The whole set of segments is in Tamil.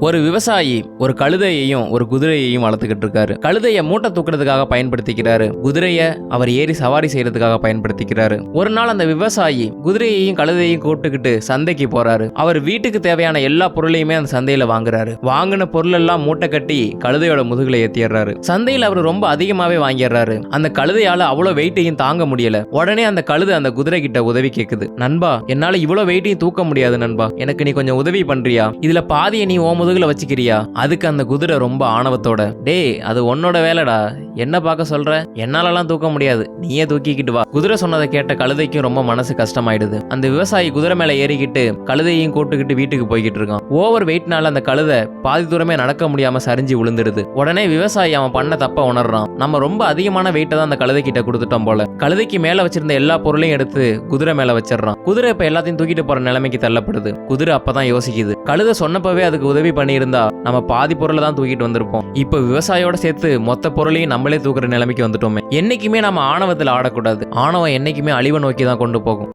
ஒரு விவசாயி ஒரு கழுதையையும் ஒரு குதிரையையும் வளர்த்துக்கிட்டு இருக்காரு. கழுதையை மூட்டை தூக்குறதுக்காக பயன்படுத்திக்கிறாரு. குதிரைய அவர் ஏறி சவாரி செய்யறதுக்காக பயன்படுத்திக்கிறாரு. ஒரு நாள் அந்த விவசாயி குதிரையையும் கழுதையையும் கூப்பிட்டுக்கிட்டு சந்தைக்கு போறாரு. அவர் வீட்டுக்கு தேவையான எல்லா பொருளையுமே அந்த சந்தையில வாங்குறாரு. வாங்கின பொருள் எல்லாம் மூட்டை கட்டி கழுதையோட முதுகுல ஏத்திடுறாரு. சந்தையில அவர் ரொம்ப அதிகமாவே வாங்கிடுறாரு. அந்த கழுதையால அவ்வளவு வெயிட்டையும் தாங்க முடியல. உடனே அந்த கழுதை அந்த குதிரை கிட்ட உதவி கேக்குது. நண்பா என்னால இவ்வளவு வெயிட்டையும் தூக்க முடியாது நண்பா. எனக்கு நீ கொஞ்சம் உதவி பண்றியா? இதுல பாதியை நீ ஓ முதுகுல வச்சுக்கிறியா? அதுக்கு அந்த குதிரை ரொம்ப ஆணவத்தோட டேய் அது உன்னோட வேலைடா. என்ன பார்க்க சொல்ற? என்னாலலாம் தூக்க முடியாது. நீயே தூக்கிக்கிட்டு வா. குதிரை சொன்னதை கேட்ட கழுதைக்கும் ரொம்ப மனசு கஷ்டமாயிடுது. அந்த விவசாயி குதிரை மேல ஏறிக்கிட்டு கழுதையும் கூட்டுக்கிட்டு வீட்டுக்கு போய்கிட்டு இருக்கான். ஓவர் வெயிட்னால அந்த கழுதை பாதி தூரமே நடக்க முடியாம சரிஞ்சு விழுந்துடுது உடனே விவசாயி அவன் பண்ண தப்ப உணர்றான். நம்ம ரொம்ப அதிகமான வெயிட்டை தான் அந்த கழுதை கிட்ட கொடுத்துட்டோம் போல. கழுதைக்கு மேல வச்சிருந்த எல்லா பொருளையும் எடுத்து குதிரை மேல வச்சிடறான். குதிரை இப்ப எல்லாத்தையும் தூக்கிட்டு போற நிலைமைக்கு தள்ளப்படுது. குதிரை அப்பதான் யோசிக்குது. கழுதை சொன்னப்பவே அதுக்கு உதவி பண்ணியிருந்தா நம்ம பாதி பொருளை தான் தூக்கிட்டு வந்திருப்போம். இப்ப விவசாயியோட சேர்த்து மொத்த பொருளையும் நம்மளே தூக்குற நிலைமைக்கு வந்துட்டோமே. என்னைக்குமே நம்ம ஆணவத்தில் ஆடக்கூடாது. ஆணவம் என்னைக்குமே அழிவை நோக்கி தான் கொண்டு போகும்.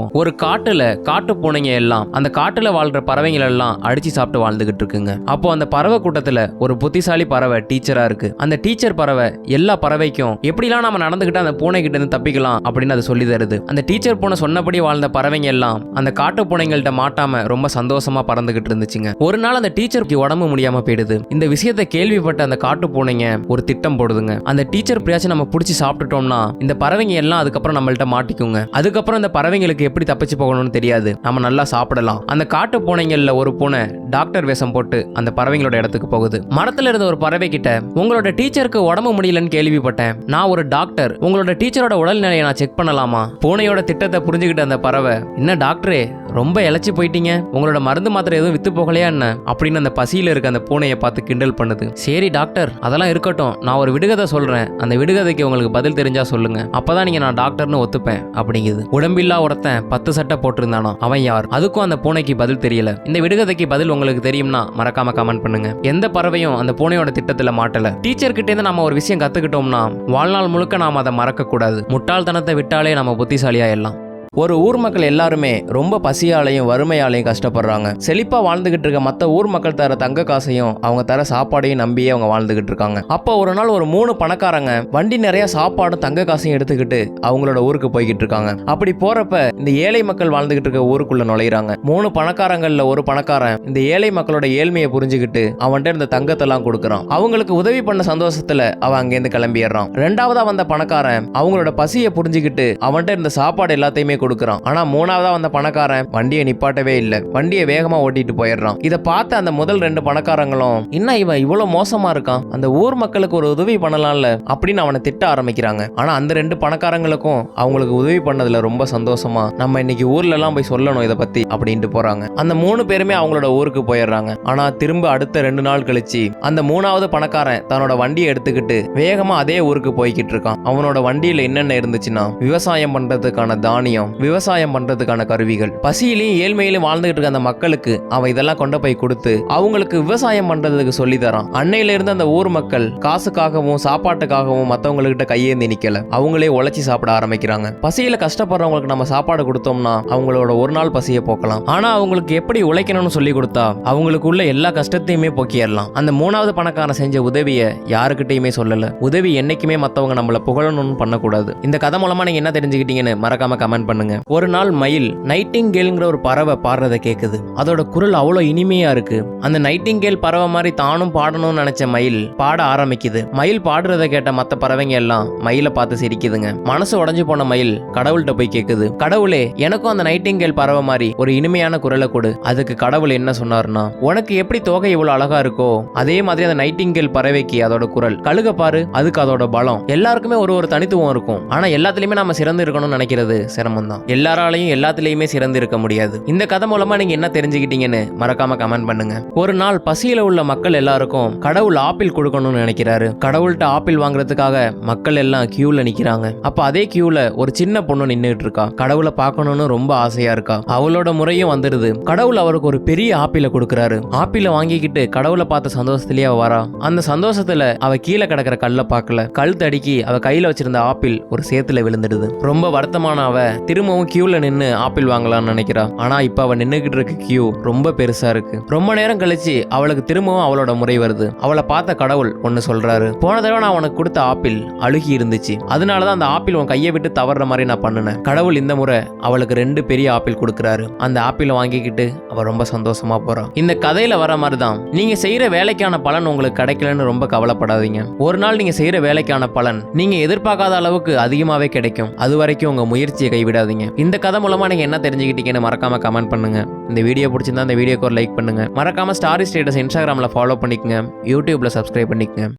ஒரு காட்டுல காட்டு பூனைங்க எல்லாம் அந்த காட்டுல வாழ்ற பறவைகள் எல்லாம் அடிச்சு சாப்பிட்டு வாழ்ந்துகிட்டு இருக்குங்க. அப்போ அந்த பறவை கூட்டத்துல ஒரு புத்திசாலி பறவை டீச்சரா இருக்கு. அந்த டீச்சர் பறவை எல்லா பறவைக்கும் எப்படிலாம் நம்ம நடந்துகிட்டு அந்த பூனை கிட்ட இருந்து தப்பிக்கலாம்? அப்படின்னு அது சொல்லி தருது. அந்த டீச்சர் பூனை சொன்னபடி வாழ்ந்த பறவைங்க எல்லாம் அந்த காட்டு பூனைங்கள்ட்ட மாட்டாம ரொம்ப சந்தோஷமா பறந்துகிட்டு இருந்துச்சுங்க. ஒரு நாள் அந்த டீச்சருக்கு உடம்பு முடியாம போயிடுது. இந்த விஷயத்தை கேள்விப்பட்ட அந்த காட்டு பூனைங்க ஒரு திட்டம் போடுதுங்க. அந்த டீச்சர் எப்படியாச்சும் நம்ம பிடிச்சி சாப்பிட்டுட்டோம்னா இந்த பறவைங்க எல்லாம் அதுக்கப்புறம் நம்மள்ட்ட மாட்டிக்குங்க. அதுக்கப்புறம் இந்த பறவைங்களுக்கு எப்படி தப்பிச்சு போகணும்னு தெரியாது. நம்ம நல்லா சாப்பிடலாம். அந்த காட்டு பூனைங்கள்ல ஒரு பூனை டாக்டர் வேஷம் போட்டு அந்த பறவைங்களோட இடத்துக்கு போகுது. மரத்துல இருந்த ஒரு பறவை கிட்ட உங்களோட டீச்சருக்கு உடம்பு முடியலன்னு கேள்விப்பட்டேன். நான் ஒரு டாக்டர். உங்களோட டீச்சரோட உடல்நிலையை நான் செக் பண்ணலாமா? பூனையோட திட்டத்தை புரிஞ்சுக்கிட்ட அந்த பறவை என்ன டாக்டரே ரொம்ப இழைச்சி போயிட்டீங்க. உங்களோட மருந்து மாத்திரை எதுவும் வித்து போகலையா என்ன? அப்படின்னு அந்த பசியில இருக்க அந்த பூனையை பார்த்து கிண்டல் பண்ணுது. சரி டாக்டர் அதெல்லாம் இருக்கட்டும். நான் ஒரு விடுகதை சொல்றேன். அந்த விடுகதைக்கு உங்களுக்கு பதில் தெரிஞ்சா சொல்லுங்க. அப்பதான் நீங்க நான் டாக்டர்னு ஒத்துப்பேன் அப்படிங்குது. உடம்பில்லா ஒருத்தன் பத்து சட்டை போட்டிருந்தானோ அவன் யார்? அதுக்கும் அந்த பூனைக்கு பதில் தெரியல. இந்த விடுகதைக்கு பதில் உங்களுக்கு தெரியும்னா மறக்காம கமெண்ட் பண்ணுங்க. எந்த பறவையும் அந்த பூனையோட திட்டத்துல மாட்டல. டீச்சர் கிட்ட இருந்து நம்ம ஒரு விஷயம் கத்துக்கிட்டோம்னா வாழ்நாள் முழுக்க நாம அதை மறக்க கூடாது முட்டாள்தனத்தை விட்டாலே நம்ம புத்திசாலியா எல்லாம் ஒரு ஊர் மக்கள் எல்லாருமே ரொம்ப பசியாலையும் வறுமையாலையும் கஷ்டப்படுறாங்க. செழிப்பா வாழ்ந்துகிட்டு இருக்க மற்ற ஊர் மக்கள் தர தங்க காசையும் அவங்க தர சாப்பாடையும் நம்பியே அவங்க வாழ்ந்துகிட்டு இருக்காங்க. அப்போ ஒரு நாள் ஒரு மூணு பணக்காரங்க வண்டி நிறைய சாப்பாடும் தங்க காசையும் எடுத்துக்கிட்டு அவங்களோட ஊருக்கு போய்கிட்டு இருக்காங்க. அப்படி போறப்ப இந்த ஏழை மக்கள் வாழ்ந்துகிட்டு இருக்க ஊருக்குள்ள நுழையிறாங்க. மூணு பணக்காரங்கள்ல ஒரு பணக்காரன் இந்த ஏழை மக்களோட ஏழ்மையை புரிஞ்சுக்கிட்டு அவன்கிட்ட இருந்த தங்கத்தெல்லாம் கொடுக்குறான். அவங்களுக்கு உதவி பண்ண சந்தோஷத்துல அவன் அங்கேருந்து கிளம்பிடுறான். ரெண்டாவதா வந்த பணக்காரன் அவங்களோட பசியை புரிஞ்சுக்கிட்டு அவன்கிட்ட இருந்த சாப்பாடு எல்லாத்தையுமே கொடுக்குறான். ஆனா மூணாவதா வந்த பணக்காரன் வண்டியை நிப்பாட்டவே இல்லை. வண்டியை வேகமா ஓட்டிட்டு போயிடுறான். இதை பார்த்த அந்த முதல் ரெண்டு பணக்காரங்களும் என்ன இவன் இவ்வளவு மோசமா இருக்கான்? அந்த ஊர் மக்களுக்கு ஒரு உதவி பண்ணலாம்ல? அப்படின்னு அவனை திட்ட ஆரம்பிக்கிறாங்க. ஆனா அந்த ரெண்டு பணக்காரங்களுக்கும் அவங்களுக்கு உதவி பண்ணதுல ரொம்ப சந்தோஷமா நம்ம இன்னைக்கு ஊர்ல எல்லாம் போய் சொல்லணும் இதை பத்தி அப்படின்ட்டு போறாங்க. அந்த மூணு பேருமே அவங்களோட ஊருக்கு போயிடுறாங்க. ஆனா திரும்ப அடுத்த ரெண்டு நாள் கழிச்சு அந்த மூணாவது பணக்காரன் தன்னோட வண்டியை எடுத்துக்கிட்டு வேகமா அதே ஊருக்கு போய்கிட்டு இருக்கான். அவனோட வண்டியில என்னென்ன இருந்துச்சுன்னா விவசாயம் பண்றதுக்கான தானியம் விவசாயம் பண்றதுக்கான கருவிகள். பசியிலையும் ஏழ்மையிலும் வாழ்ந்துகிட்டு இருக்க அந்த மக்களுக்கு அவன் இதெல்லாம் கொண்டு போய் கொடுத்து அவங்களுக்கு விவசாயம் பண்றதுக்கு சொல்லி தரான் அன்னையில இருந்து அந்த ஊர் மக்கள் காசுக்காகவும் சாப்பாட்டுக்காகவும் மத்தவங்ககிட்ட கையேந்தி நிக்கல. அவங்களே உழைச்சி சாப்பிட ஆரம்பிக்கிறாங்க. பசியில கஷ்டப்படுறவங்களுக்கு நம்ம சாப்பாடு கொடுத்தோம்னா அவங்களோட ஒரு நாள் பசியை போக்கலாம். ஆனா அவங்களுக்கு எப்படி உழைக்கணும்னு சொல்லி கொடுத்தா அவங்களுக்குள்ள எல்லா கஷ்டத்தையுமே போக்கிடலாம். அந்த மூணாவது பணக்காரன் செஞ்ச உதவியை யாருக்கிட்டையுமே சொல்லல. உதவி என்னைக்குமே மத்தவங்க நம்மள புகழணும்னு பண்ணக்கூடாது. இந்த கதை மூலமா நீங்க என்ன தெரிஞ்சுக்கிட்டீங்கன்னு மறக்காம கமெண்ட் பண்ணுங்க. ஒரு நாள் மயில் நைட்டிங்கேல்ங்கிற ஒரு பறவை பாடுறத கேக்குது. அதோட குரல் அவ்வளோ இனிமையா இருக்கு. அந்த நைட்டிங்கேல் பறவை மாதிரி தானும் பாடணும்னு நினைச்ச மயில் பாட ஆரம்பிக்குது. மயில் பாடுறத கேட்ட மத்த பறவைங்க எல்லாம் மயிலை பார்த்து சிரிக்குதுங்க. மனசு உடஞ்சு போன மயில் கடவுள்கிட்ட போய் கேக்குது. கடவுளே எனக்கும் அந்த நைட்டிங்கேல் பறவை மாதிரி ஒரு இனிமையான குரலை கொடு. அதுக்கு கடவுள் என்ன சொன்னார்னா உனக்கு எப்படி தோகை இவ்வளவு அழகா இருக்கோ அதே மாதிரி அந்த நைட்டிங்கேல் பறவைக்கு அதோட குரல். கழுக பாரு அதுக்கு அதோட பலம். எல்லாருக்குமே ஒரு ஒரு தனித்துவம் இருக்கும். ஆனா எல்லாத்துலயுமே நம்ம சிறந்து இருக்கணும்னு நினைக்கிறது சிரமம் தான். எல்லாராலையும் எல்லாத்துலயுமே சிறந்து இருக்க முடியாது. இந்த கதை மூலமா நீங்க என்ன தெரிஞ்சுக்கிட்டீங்கன்னு மறக்காம கமெண்ட் பண்ணுங்க. ஒரு நாள் பசியில உள்ள மக்கள் எல்லாருக்கும் கடவுள் ஆப்பிள் கொடுக்கணும்னு நினைக்கிறாரு. கடவுள்கிட்ட ஆப்பிள் வாங்குறதுக்காக மக்கள் எல்லாம் கியூல நிக்கிறாங்க. அப்ப அதே கியூல ஒரு சின்ன பொண்ணு நின்றுட்டு இருக்கா. கடவுளை பார்க்கணும்னு ரொம்ப ஆசையா இருக்கா. அவளோட முறையும் வந்துடுது. கடவுள் அவருக்கு ஒரு பெரிய ஆப்பிளை கொடுக்கறாரு. ஆப்பிள வாங்கிக்கிட்டு கடவுளை பார்த்த சந்தோஷத்திலேயே அவ வரா. அந்த சந்தோஷத்துல அவ கீழே கிடக்கிற கல்லை பார்க்கல. கல் தடுக்கி அவ கையில வச்சிருந்த ஆப்பிள் ஒரு சேத்துல விழுந்துடுது. ரொம்ப வருத்தமான அவ திரும்பவும் கியூல நின்று ஆப்பிள் வாங்கலாம்னு நினைக்கிறா. ஆனா இப்ப அவன் நின்னுகிட்டு இருக்க கியூ ரொம்ப பெருசா இருக்கு. ரொம்ப நேரம் கழிச்சு அவளுக்கு திரும்பவும் அவளோட முறை வருது. அவளை பார்த்த கடவுள் ஒன்னு சொல்றாரு. போன தடவை நான் உனக்கு கொடுத்த ஆப்பிள் அழுகி இருந்துச்சு. அதனாலதான் அந்த ஆப்பிள் உன் கையை விட்டு தவறுற மாதிரி நான் பண்ணினேன். கடவுள் இந்த முறை அவளுக்கு ரெண்டு பெரிய ஆப்பிள் கொடுக்குறாரு. அந்த ஆப்பிளை வாங்கிக்கிட்டு அவ ரொம்ப சந்தோஷமா போறா. இந்த கதையில வர மாதிரி தான் நீங்க செய்யற வேலைக்கான பலன் உங்களுக்கு கிடைக்கலன்னு ரொம்ப கவலைப்படாதீங்க. ஒரு நாள் நீங்க செய்யற வேலைக்கான பலன் நீங்க எதிர்பார்க்காத அளவுக்கு அதிகமாவே கிடைக்கும். அது வரைக்கும் உங்க முயற்சியை கைவிடாதீங்க. இந்த கதை மூலமா நீங்க என்ன தெரிஞ்சுக்கிட்டீங்கன்னு மறக்காம கமெண்ட் பண்ணுங்க. இந்த வீடியோ பிடிச்சிருந்தா அந்த வீடியோக்கு ஒரு லைக் பண்ணுங்க. மறக்காம ஸ்டாரி ஸ்டேட்டஸ் இன்ஸ்டாகிராமில் ஃபாலோ பண்ணிக்கங்க. யூடியூப்ல சப்ஸ்கிரைப் பண்ணிக்கங்க.